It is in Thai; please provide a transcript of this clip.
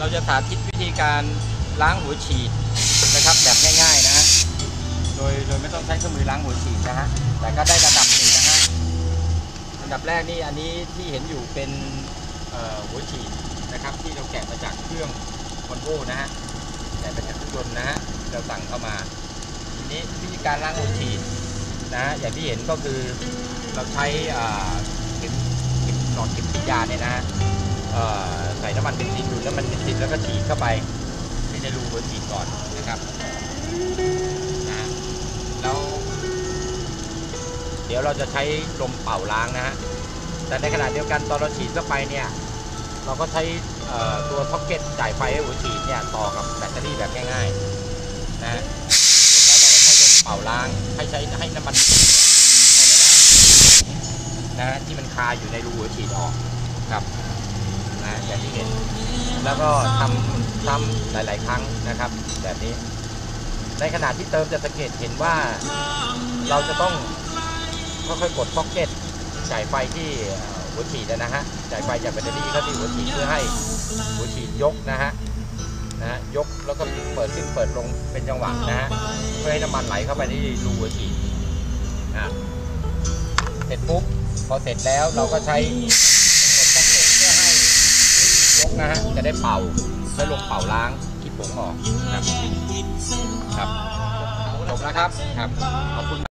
เราจะสาธิตวิธีการล้างหัวฉีดนะครับแบบง่ายๆนะฮะโดยโดยไม่ต้องใช้เครื่องมือล้างหัวฉีดนะฮะแต่ก็ได้ระดับหนึ่งนะฮะอันดับแรกนี่อันนี้ที่เห็นอยู่เป็นหัวฉีดนะครับ ที่เราแกะมาจากเครื่องวอลโวนะฮะแกะมาจากเครื่องยนต์นะฮะเราสั่งเข้ามาทีนี้วิธีการล้างหัวฉีดนะฮะอย่างที่เห็นก็คือเราใช้เข็มเข็มหลอดเข็มฉีดยาเนี่ยนะ ใส่น้ำมันเบนซินดูดน้ำมันเบนซินแล้วก็ฉีดเข้าไปในรูหัวฉีดก่อนนะครับนะแล้วเดี๋ยวเราจะใช้ลมเป่าล้างนะฮะแต่ในขณะเดียวกันตอนเราฉีดเข้าไปเนี่ยเราก็ใช้ตัวท็อกเก็ตจ่ายไฟให้หัวฉีดเนี่ยต่อกับแบตเตอรี่แบบง่ายๆนะแล้วเราก็ใช้ลมเป่าล้างให้ใช้ให้น้ำมันนซินเนี่ยเอาไปล้างนะฮะที่มันคาอยู่ในรูหัวฉีดออกครับ อย่างที่เห็น แล้วก็ทำทำหลาย ๆ ครั้งนะครับ แบบนี้ ในขณะที่เติมจะสังเกตเห็นว่าเราจะต้องค่อยๆกดพ็อกเก็ตจ่ายไฟที่หัวฉีดนะฮะจ่ายไฟจากแบตเตอรี่เข้าที่หัวฉีดเพื่อให้หัวฉีดยกนะฮะนะฮะยกแล้วก็เปิดขึ้นเปิดลงเป็นจังหวะนะฮะเพื่อให้น้ำมันไหลเข้าไปที่รูหัวฉีดอะเสร็จปุ๊บพอเสร็จแล้วเราก็ใช้ กดพ็อกเก็ตเพื่อให้ยก นะฮะจะได้เป่าได้ลงเป่าล้างขี้ผงออกครับครับจบแล้วครับครับขอบคุณ